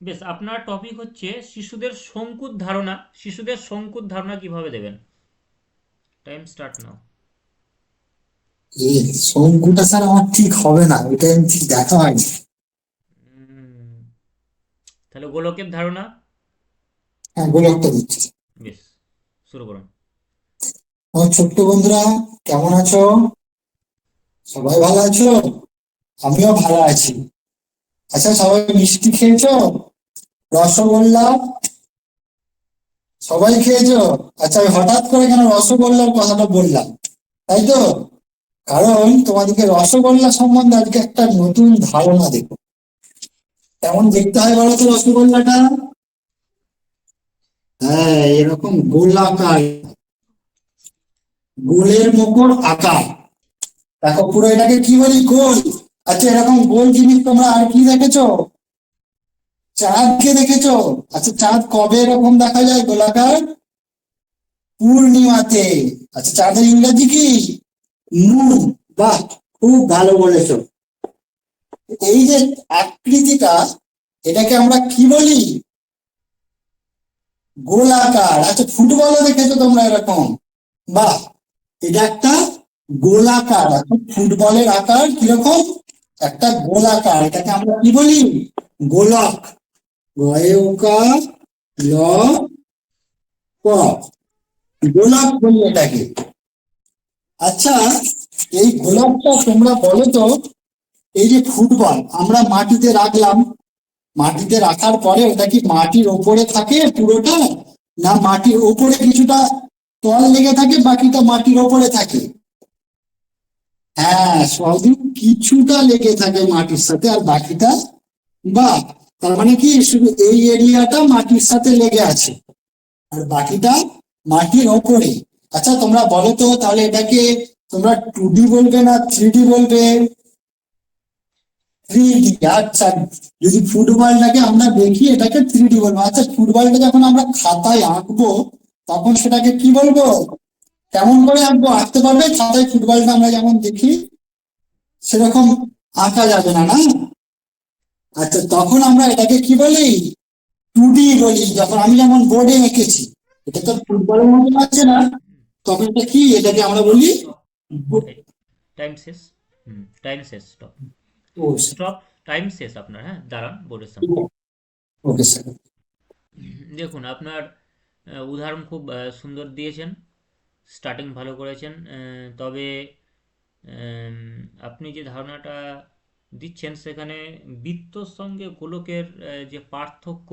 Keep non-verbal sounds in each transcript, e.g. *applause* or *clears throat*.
বেশ আপনার টপিক হচ্ছে শিশুদের শঙ্কুর ধারণা। শিশুদের শঙ্কুর ধারণা কীভাবে দেবেন? টাইম স্টার্ট নাও এই শঙ্কুটা স্যার আমার ঠিক হবে না ওইটা আমি ঠিক দেখা হয়নি। তাহলে গোলকের ধারণা? হ্যাঁ গোলকটা দিচ্ছি। বেশ শুরু করুন। আমার ছোট্ট বন্ধুরা কেমন আছো? সবাই ভালো আছো? আমিও ভালো আছি। আচ্ছা সবাই মিষ্টি খেয়েছো? রসগোল্লা? সবাই খেয়েছো? আচ্ছা হঠাৎ করে কেন রসগোল্লার কথাটা বললাম? তাই তো? কারণ তোমাদেরকে রসগোল্লা সম্বন্ধে আজকে একটা নতুন ধারণা দেবো। কেমন দেখতে হয় বলো তো রসগোল্লাটা? হ্যাঁ এরকম গোলাকার গোলের মকর আকার। দেখো, পুরো এটাকে কি বলি? গোল। আচ্ছা এরকম গোল জিনিস তোমরা আর কি দেখেছ? চাঁদকে দেখেছ? আচ্ছা চাঁদ কবে এরকম দেখা যায় গোলাকার? পূর্ণিমাতে। আচ্ছা চাঁদের ইংরেজি কি? মুন বাহ, খুব ভালো বলেছ। এই যে আকৃতিটা, এটাকে আমরা কি বলি? গোলাকার। আচ্ছা ফুটবলও দেখেছ তোমরা এরকম? বাহ, এটা একটা গোলাকার। এখন ফুটবলের আকার কীরকম? একটা গোলাকার, এটাকে আমরা কি বলি? গোলক। গয়কা ল, ক। গোলক বলি এটাকে। আচ্ছা এই গোলকটা তোমরা বলো তো, এই যে ফুটবল, আমরা মাটিতে রাখলাম। মাটিতে রাখার পরে ওটা কি মাটির ওপরে থাকে পুরোটা? না মাটির ওপরে কিছুটা তল লেগে থাকে, বাকিটা মাটির ওপরে থাকে? হ্যাঁ সবই কিছুটা লেগে থাকে মাটির সাথে আর বাকিটা বা তার মানে কি, শুধু এই এরিয়াটা মাটির সাথে লেগে আছে আর বাকিটা মাটির ওপরে। আচ্ছা তোমরা বলো তো, তাহলে এটাকে তোমরা টু ডি বলবে না থ্রি ডি বলবে? থ্রি ডি আচ্ছা। যদি ফুটবলটাকে আমরা দেখি, এটাকে থ্রি ডি বলব। আচ্ছা ফুটবলটা যখন আমরা খাতায় আঁকবো, তখন সেটাকে কি বলব? কেমন করে আঁকবো আঁকতে পারবে। খাতায় ফুটবলটা আমরা যেমন দেখি সেরকম আঁকা যাবে না না? আচ্ছা তখন আমরা এটাকে কি বলি? টু ডি বলি যখন আমি যেমন বোর্ডে এঁকেছি। এটা তো ফুটবলের মতো আছে না? তখন এটা কি? এটাকে আমরা বলি টাইম শেষ। হুম টাইম শেষ স্টপ স্টপ টাইম শেষ আপনার হ্যাঁ? দাঁড়ান বোর্ডের সামনে। ওকে স্যার দেখুন আপনার উদাহরণ খুব সুন্দর দিয়েছেন। স্টার্টিং ভালো করেছেন তবে আপনি যে ধারণাটা দিচ্ছেন সেখানে বৃত্তর সঙ্গে গোলকের যে পার্থক্য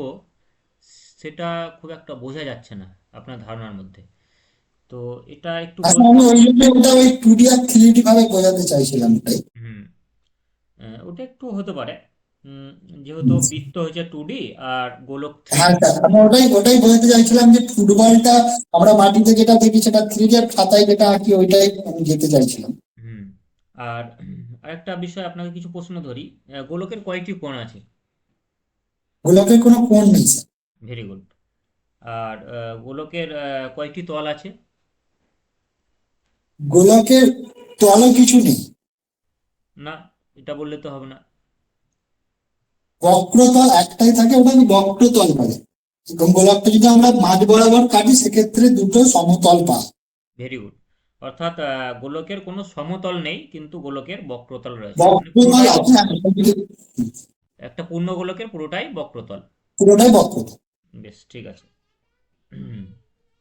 সেটা খুব একটা বোঝা যাচ্ছে না আপনার ধারণার মধ্যে। তো এটা একটু আমি ওই জন্য ওটা ওই টু ডি আর থ্রি ডি ভাবে বোঝাতে চাইছিলাম হুম আহ, ওটা একটু হতে পারে। যেহেতু বৃত্ত হচ্ছে টু ডি আর গোলক হ্যাঁ আমি ওটাই ওটাই বোঝাতে চাইছিলাম যে ফুটবলটা আমরা মাটিতে যেটা দেখি সেটা থ্রি ডি আর খাতায় যেটা আঁকি ওইটাই যেতে চাইছিলাম। হুম আর আরেকটা বিষয় আপনাকে কিছু প্রশ্ন ধরি। গোলকের কয়টি কোণ আছে? গোলকের কোনো কোণ নেই ভেরি গুড আর গোলকের কয়টি তল আছে? গোলকের তলে কিছু নেই। না এটা বললে তো হবে না। বক্রতল একটাই থাকে ওটাকে বক্রতল বলে। এবং গোলকটা যদি আমরা মাঝ বরাবর কাটি সেক্ষেত্রে দুটো সমতল পাই ভেরি গুড অর্থাৎ গোলকের কোনো সমতল নেই কিন্তু গোলকের বক্রতল রয়েছে। হ্যাঁ, সেদিকে একটা পূর্ণ গোলকের পুরোটাই বক্রতল। পুরোটাই বক্রতল। বেশ ঠিক আছে। হুম।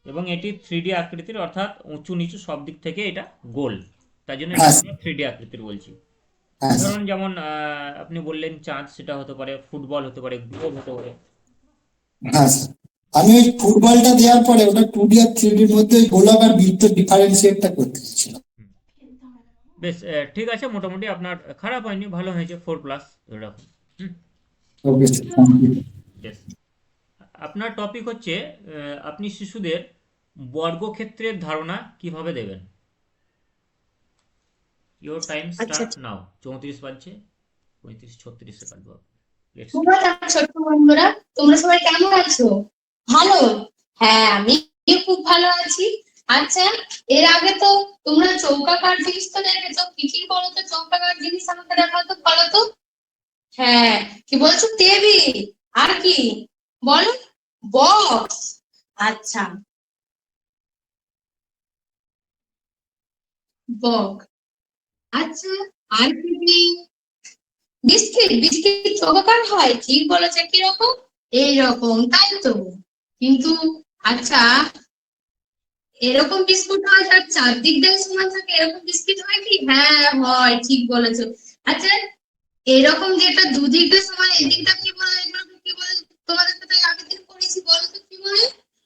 এবং এটি থ্রি ডি আকৃতির অর্থাৎ উঁচু নিচু সব দিক থেকে এটা গোল। তাই জন্য হ্যাঁ। থ্রি ডি আকৃতির বলছি। হ্যাঁ ধরুন যেমন আপনি বললেন চাঁদ সেটা হতে পারে ফুটবল হতে পারে গ্লোব হতে পারে। হ্যাঁ আমি ওই ফুটবলটা দেওয়ার পরে ওটা টু ডি আর থ্রি ডির মধ্যে ওই গোলক আর বৃত্ত ডিফারেন্সিয়েটটা করতে চাইছিলাম বেশ ঠিক আছে মোটামুটি আপনার খারাপ হয়নি ভালো হয়েছে ফোর প্লাস ধরে রাখুন। ওকে বেশ আপনার টপিক হচ্ছে আপনি শিশুদের বর্গক্ষেত্রের ধারণা কীভাবে দেবেন? ইওর টাইম স্টার্ট নাও চৌত্রিশ বাজছে। পঁয়ত্রিশ ছত্রিশে কাটবো ছোট্ট বন্ধুরা? তোমরা সবাই কেমন আছো? ভালো? হ্যাঁ আমি খুব ভালো আছি। আচ্ছা এর আগে তো তোমরা চৌকাকার জিনিস তো দেখেছ। কি কি বলো তো? চৌকাকার জিনিস আমাকে দেখাও তো বলো তো। হ্যাঁ কি বলছো টেবিল আর কি? বলো। বক্স। আচ্ছা। বক। আচ্ছা আর কি বিস্কিট বিস্কিট চৌকাকার হয়, ঠিক বলেছে কীরকম? এইরকম, তাই তো। কিন্তু আচ্ছা এরকম বিস্কুট হয় তার চারদিক দিয়ে সমান থাকে, এরকম বিস্কিট হয় কি? হ্যাঁ হয়, ঠিক বলেছ। আচ্ছা এরকম যেটা দুদিক দিয়ে সমান, এদিকটা কি বলে, এগুলোকে কি বলে? তোমাদের সাথে আগের দিন পড়েছি বলো তো কি বলে?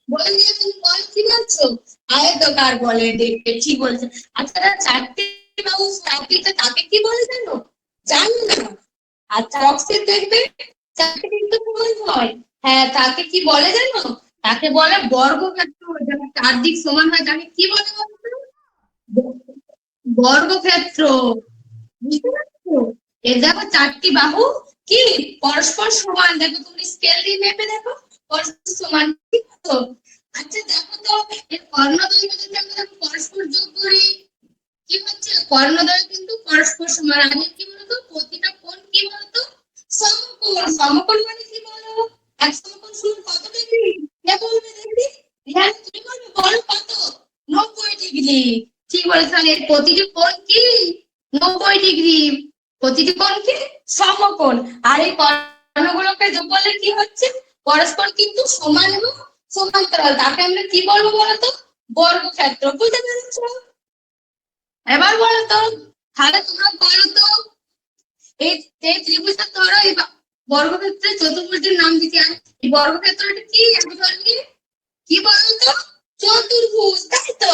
বলে দিয়ে তুমি বল কি বলছো আয়তকার বলে দেখতে, ঠিক বলেছ। আচ্ছা চারটে বাবু কি বলে জানো? জানো না। আচ্ছা বক্সের দেখবে চারটে কিন্তু সমান হয় হ্যাঁ তাকে কি বলে জানো? তাকে বলে বর্গক্ষেত্র যার চারদিক সমান হয় তাকে কি বলে? বর্গক্ষেত্র বুঝতে এর দেখো চারটি বাহু। কি? পরস্পর সমান। দেখো তুমি স্কেল দিয়ে মেপে দেখো। পরস্পর সমান। ঠিক তো? আচ্ছা দেখো তো, এর আমরা দেখো পরস্পর যোগ করি কি হচ্ছে কর্ণদৈর্ঘ্য কিন্তু পরস্পর সমান আগে কি বলতো? প্রতিটা কোণ কি বলতো? সমকোণ। সমকোণ মানে কি বলো? এক সমকোণ সমান কত ডিগ্রি কে বলবে দেখি। রিহান তুমি বলবে বলো কত? নব্বই ডিগ্রি ঠিক বলেছ এর প্রতিটি কোণ কি? নব্বই ডিগ্রি প্রতিটি কোণ কি? সমকোণ। আর এই কর্ণগুলোকে যোগ করলে কি হচ্ছে? পরস্পর কিন্তু সমান এবং সমান্তরাল। তাকে আমরা কি বলব বলতো? বর্গক্ষেত্র। বুঝতে পেরেছ? এবার বলো তো তাহলে তোমরা বলো তো এই এই ত্রিভুজটা ধরো এই বা- বর্গক্ষেত্রের চতুর্ভুজের নাম দিতে আর? এই বর্গক্ষেত্রটা কি? আমি বলি কি? বলো তো? চতুর্ভুজ তাই তো?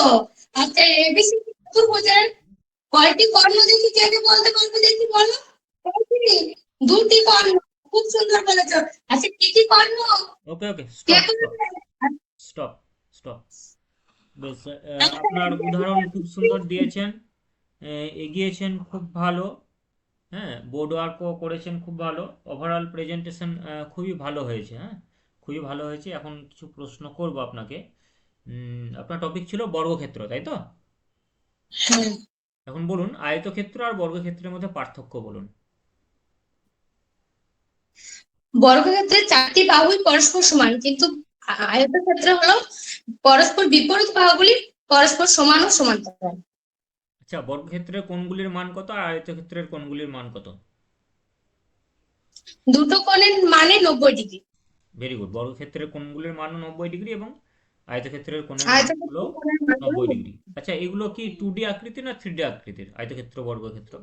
আচ্ছা এবিসি চতুর্ভুজের কয়টি কর্ণ দেখি কে কে বলতে পারবে দেখি বলো? দুটি কর্ণ খুব সুন্দর বলেছ। আচ্ছা কি কি কর্ণ? Okay okay stop stop stop বেশ আপনার উদাহরণ খুব সুন্দর দিয়েছেন এগিয়েছেন খুব ভালো হ্যাঁ বোর্ড ওয়ার্কও করেছেন খুব ভালো ওভারঅল প্রেজেন্টেশন খুবই ভালো হয়েছে হ্যাঁ খুবই ভালো হয়েছে এখন কিছু প্রশ্ন করব আপনাকে। আপনার টপিক ছিল বর্গক্ষেত্র তাই তো? এখন বলুন আয়তক্ষেত্র আর বর্গক্ষেত্রের মধ্যে পার্থক্য বলুন। বর্গক্ষেত্রে চারটি বাহুই পরস্পর সমান কিন্তু আয়তক্ষেত্র হলো পরস্পর বিপরীত বাহুগুলি পরস্পর সমান ও সমান্তরাল আচ্ছা বর্গক্ষেত্রের কোণগুলির মান কত আর আয়তক্ষেত্রের কোণগুলির মান কত? দুটো কোণের মানে নব্বই ডিগ্রি। ভেরি গুড বর্গক্ষেত্রের কোণগুলির মানও নব্বই ডিগ্রি এবং আয়তক্ষেত্রের কোণের মান আয়তক্ষেত্রের কোণের মান নব্বই ডিগ্রি। আচ্ছা এগুলো কি টু ডি আকৃতি না থ্রি ডি আকৃতির? আয়তক্ষেত্র বর্গক্ষেত্র?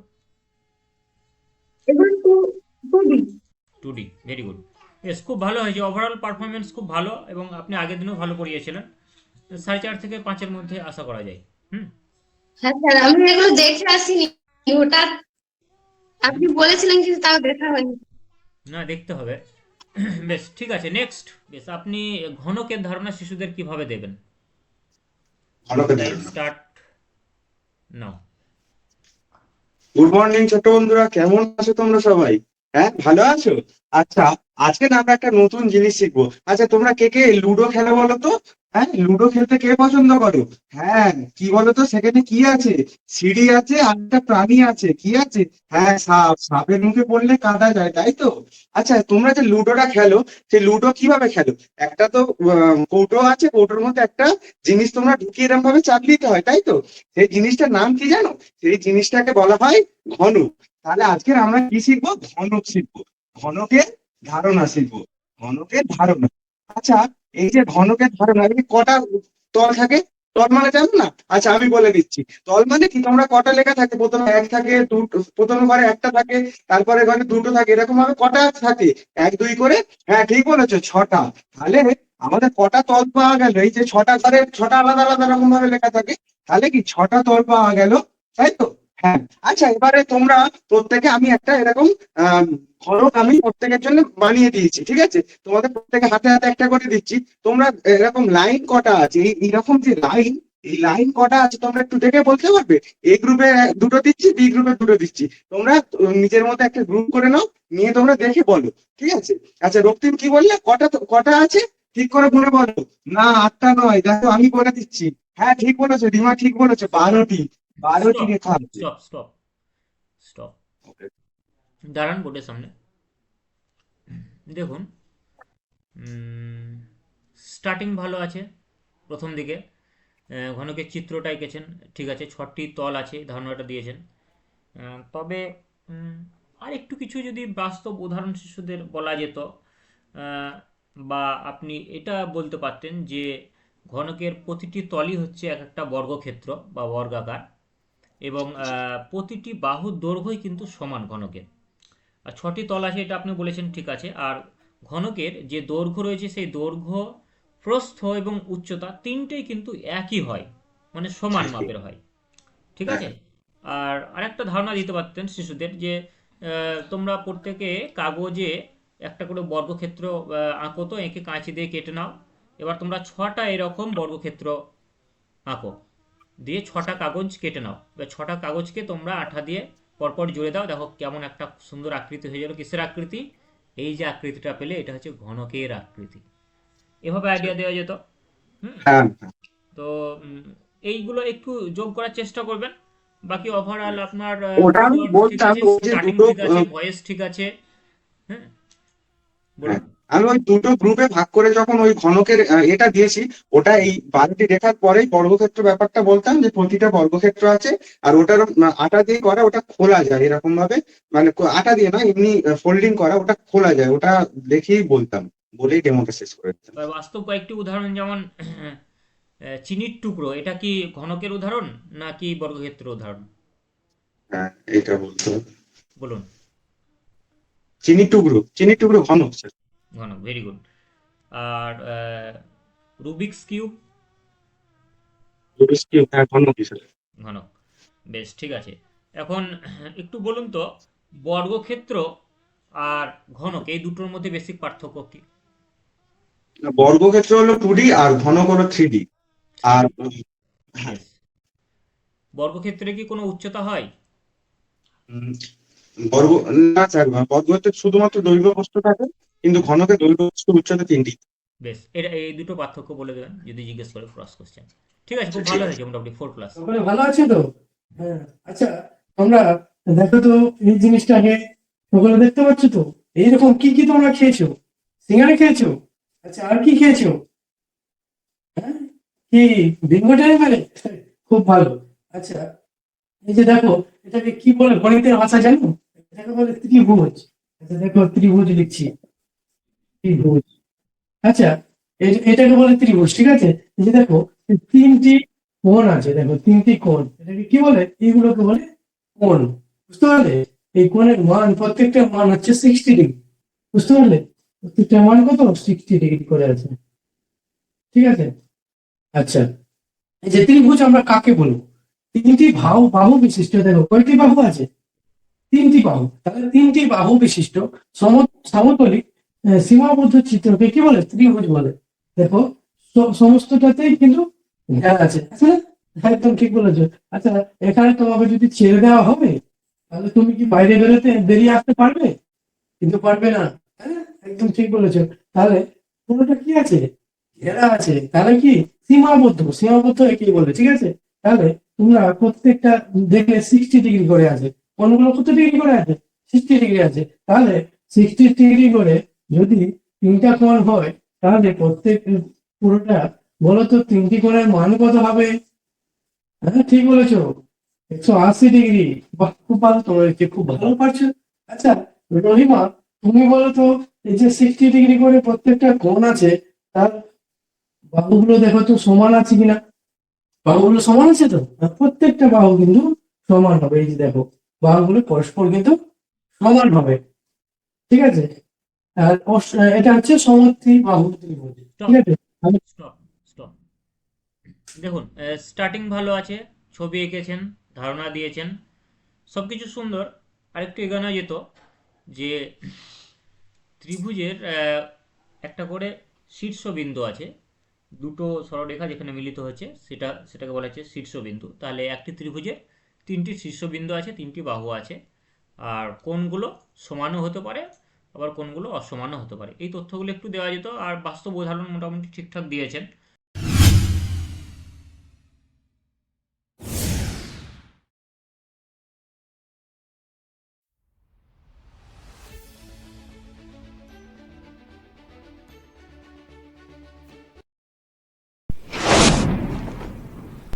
এগুলো two D. Two D very good বেশ খুব ভালো হয়েছে। ওভারঅল পারফরমেন্স খুব ভালো এবং আপনি আগের দিনও ভালো করিয়েছিলেন। সাড়ে চার থেকে পাঁচের মধ্যে আশা করা যায়। হুম? হ্যাঁ স্যার আমি এগুলো দেখে আসিনি। হঠাৎ আপনি বলেছিলেন কিন্তু তাও দেখা হয়নি। না দেখতে হবে। বেশ ঠিক আছে। নেক্সট বেশ আপনি ঘনকের ধারণা শিশুদের কীভাবে দেবেন? স্টার্ট নাও গুড মর্নিং ছোট বন্ধুরা। কেমন আছো তোমরা সবাই? হ্যাঁ ভালো আছো? আচ্ছা আজকে না আমরা একটা নতুন জিনিস শিখব। আচ্ছা তোমরা কে কে লুডো খেলো বলো তো? হ্যাঁ লুডো খেলতে কে পছন্দ করো? হ্যাঁ কি বলতো সেখানে কি আছে? সিঁড়ি আছে, আর একটা প্রাণী আছে, কি আছে? হ্যাঁ সাপ, সাপের মুখে পড়লে কাঁদা যায়, তাই তো? আচ্ছা তোমরা যে লুডোটা খেলো, সেই লুডো কীভাবে খেলো? একটা তো কৌটো আছে, কৌটোর মধ্যে একটা জিনিস তোমরা ঢুকিয়ে এরকম ভাবে চাপ দিতে হয়, তাই তো? সেই জিনিসটার নাম কি জানো? সেই জিনিসটাকে বলা হয় ঘনক তাহলে আজকে আমরা কি শিখব? ঘনক শিখব। ঘনকের ধারণা শিখব। ঘনকের ধারণা। আচ্ছা এই যে ঘনকের ধারণা কটা তল থাকে? তল মানে জানো না? আচ্ছা আমি বলে দিচ্ছি। তল মানে কি? তোমরা কটা লেখা থাকে? প্রথমে এক থাকে, দুটো, প্রথমে ঘরে একটা থাকে, তারপরে ঘরে দুটো থাকে। এরকম ভাবে কটা থাকে? এক, দুই করে? হ্যাঁ ঠিক বলেছ, ছটা। তাহলে আমাদের কটা তল পাওয়া গেল? এই যে ছটা ঘরে, ছটা আলাদা আলাদা রকম ভাবে লেখা থাকে। তাহলে কি? ছটা তল পাওয়া গেল, তাই তো? হ্যাঁ। আচ্ছা এবারে তোমরা প্রত্যেকে আমি একটা এরকম ঘনক আমি প্রত্যেকের জন্য বানিয়ে দিয়েছি, ঠিক আছে? তোমাদের প্রত্যেকে হাতে হাতে একটা করে দিচ্ছি। তোমরা এরকম লাইন কটা আছে? এই এরকম যে লাইন, এই লাইন কটা আছে তোমরা একটু দেখে বলতে পারবে? এ গ্রুপে দুটো দিচ্ছি, বি গ্রুপে দুটো দিচ্ছি। তোমরা নিজের মধ্যে একটা গ্রুপ করে নাও, নিয়ে তোমরা দেখে বলো, ঠিক আছে? আচ্ছা রক্তিম কি বললে? কটা কটা আছে? ঠিক করে বলে বলো। না, আটটা নয়, দেখো আমি বলে দিচ্ছি। হ্যাঁ ঠিক বলেছ, রিমা ঠিক বলেছ, বারোটি। বারোটি রেখা আছে স্টপ স্টপ স্টপ দাঁড়ান বোর্ডের সামনে দেখুন স্টার্টিং ভালো আছে প্রথম দিকে ঘনকের চিত্রটা এঁকেছেন ঠিক আছে ছটি তল আছে ধারণাটা দিয়েছেন আহ, তবে উম, আর একটু কিছু যদি বাস্তব উদাহরণ শিশুদের বলা যেত আহ, বা আপনি এটা বলতে পারতেন যে ঘনকের প্রতিটি তলই হচ্ছে এক একটা বর্গক্ষেত্র বা বর্গাকার। এবং আহ, প্রতিটি বাহুর দৈর্ঘ্যই কিন্তু সমান ঘনকের। আর ছটি তল আছে এটা আপনি বলেছেন ঠিক আছে। আর ঘনকের যে দৈর্ঘ্য রয়েছে সেই দৈর্ঘ্য প্রস্থ এবং উচ্চতা তিনটেই কিন্তু একই হয় মানে সমান মাপের হয়। ঠিক আছে? আর আরেকটা ধারণা দিতে পারতেন শিশুদের যে আহ, তোমরা প্রত্যেকে কাগজে একটা করে বর্গক্ষেত্র আঁকো তো এঁকে কাঁচি দিয়ে কেটে নাও। এবার তোমরা ছটা এরকম বর্গক্ষেত্র আঁকো। দিয়ে ছটা কাগজ কেটে নাও। এবার ছটা কাগজকে তোমরা আঠা দিয়ে পরপর জুড়ে দাও। দেখো কেমন একটা সুন্দর আকৃতি হয়ে গেল। কিসের আকৃতি? এই যে আকৃতিটা পেলে এটা হচ্ছে ঘনকের আকৃতি। এভাবে আইডিয়া দেওয়া যেত। হুম? হ্যাঁ। তো এইগুলো একটু যোগ করার চেষ্টা করবেন। বাকি ওভারঅল আপনার ভয়েস ঠিক আছে হ্যাঁ বলুন। আমি ওই দুটো গ্রুপে ভাগ করে যখন ওই ঘনকের এটা দিয়েছি ওটা এই বারোটি রেখার পরেই বর্গক্ষেত্র ব্যাপারটা বলতাম যে প্রতিটা বর্গক্ষেত্র আছে আর ওটার আটা দিয়ে করা ওটা খোলা যায় এরকম ভাবে মানে আটা দিয়ে না এমনি ফোল্ডিং করা ওটা খোলা যায় ওটা দেখেই বলতাম বলেই ডেমোটা শেষ করে দিতাম। বাস্তব কয়েকটি উদাহরণ যেমন *clears throat* চিনির টুকরো এটা কি ঘনকের উদাহরণ নাকি বর্গক্ষেত্রের উদাহরণ? হ্যাঁ এটা বলতে বলুন। চিনি টুকরো চিনি টুকরো ঘন স্যার ঘনক ভেরি গুড আর রুবিক্স কিউব রুবিক্স কিউব, হ্যাঁ ঘন ঘনক বেশ ঠিক আছে। এখন একটু বলুন তো বর্গক্ষেত্র আর ঘনক এই দুটোর মধ্যে বেসিক পার্থক্য কি? বর্গক্ষেত্র হলো টু আর ঘনক হলো থ্রি ডি আর হ্যাঁ. বর্গক্ষেত্রে কি কোনো উচ্চতা হয়? বর্গ না স্যার বর্গক্ষেত্রে শুধুমাত্র দৈর্ঘ্য বস্তু থাকে। কিন্তু ঘনকে দৈর্ঘ্য উচ্চতা তিনটি। বেশ এটা এই দুটো পার্থক্য বলে দেবেন যদি জিজ্ঞেস করে ক্রস কোশ্চেন ঠিক আছে খুব ভালো হয়েছে মোটামুটি ফোর প্লাস সকলে ভালো আছে তো? হ্যাঁ আচ্ছা তোমরা দেখো তো এই জিনিসটাকে সকলে দেখতে পাচ্ছ তো? এইরকম কি কি তোমরা খেয়েছো? সিঙ্গারা খেয়েছো? আচ্ছা আর কি খেয়েছো? হ্যাঁ কি বিঙ্গো টাইপের খুব ভালো। আচ্ছা এই যে দেখো এটাকে কি বলে গণিতের ভাষা জানো? এটাকে বলে ত্রিভুজ। আচ্ছা দেখো ত্রিভুজ লিখছি। ত্রিভুজ। আচ্ছা এটাকে বলে ত্রিভুজ, ঠিক আছে? যে দেখো তিনটি কোণ আছে, দেখো, তিনটি কোণ। এটাকে কি বলে? এইগুলোকে বলে কোণ। বুঝতে পারলে? এই কোণের মান, প্রত্যেকটা মান হচ্ছে সিক্সটি ডিগ্রি বুঝতে পারলে? প্রত্যেকটা মান কত? সিক্সটি ডিগ্রি করে আছে। ঠিক আছে? আচ্ছা এই যে ত্রিভুজ আমরা কাকে বলব তিনটি বাহু বাহু বিশিষ্ট, দেখো, কয়টি বাহু আছে? তিনটি বাহু। তাহলে তিনটি বাহু বিশিষ্ট সম সমতলিক সীমাবদ্ধ চিত্রকে কি বলে? ত্রিভুজ বলে। দেখো সমস্তটাতেই কিন্তু ঘেরা আছে। আচ্ছা একদম ঠিক বলেছ। আচ্ছা এখানে তোমাকে যদি ছেড়ে দেওয়া হবে, তাহলে তুমি কি বাইরে বেরোতে বেরিয়ে আসতে পারবে? কিন্তু পারবে না। হ্যাঁ একদম ঠিক বলেছ। তাহলে পুরোটা কি আছে? ঘেরা আছে। তাহলে কি? সীমাবদ্ধ। সীমাবদ্ধ কি বলে ঠিক আছে? তাহলে তোমরা প্রত্যেকটা দেখলে সিক্সটি ডিগ্রি করে আছে। কোনগুলো কত ডিগ্রি করে আছে? সিক্সটি ডিগ্রি আছে। তাহলে সিক্সটি ডিগ্রি করে যদি তিনটা কোণ হয়, তাহলে প্রত্যেক পুরোটা বলো তো তিনটি কোণের মান কত হবে? হ্যাঁ ঠিক বলেছ। একশো আশি ডিগ্রি। বাহ, খুব ভালো তোমরা একে খুব ভালো পারছ। আচ্ছা রহিমা, তুমি বলো তো এই যে সিক্সটি ডিগ্রি করে প্রত্যেকটা কোণ আছে, তার বাহুগুলো দেখো তো সমান আছে কিনা? বাহুগুলো সমান আছে তো? প্রত্যেকটা বাহু কিন্তু সমান হবে, এই যে দেখো। বাহুগুলো পরস্পর কিন্তু সমান হবে। ঠিক আছে? এটা হচ্ছে সমত্রি বাহু ত্রিভুজ ঠিক আছে? দেখুন স্টার্টিং ভালো আছে ছবি এঁকেছেন ধারণা দিয়েছেন সব কিছু সুন্দর। আরেকটু এগোনো যেত যে ত্রিভুজের একটা করে শীর্ষবিন্দু আছে দুটো সরলরেখা যেখানে মিলিত হচ্ছে সেটা সেটাকে বলা হচ্ছে শীর্ষবিন্দু। তাহলে একটি ত্রিভুজের তিনটি শীর্ষবিন্দু আছে তিনটি বাহু আছে আর কোণগুলো সমানও হতে পারে আবার কোনগুলো অসমানও হতে পারে। এই তথ্যগুলো একটু দেওয়া যেত, আর বাস্তব উদাহরণ মোটামুটি ঠিকঠাক দিয়েছেন।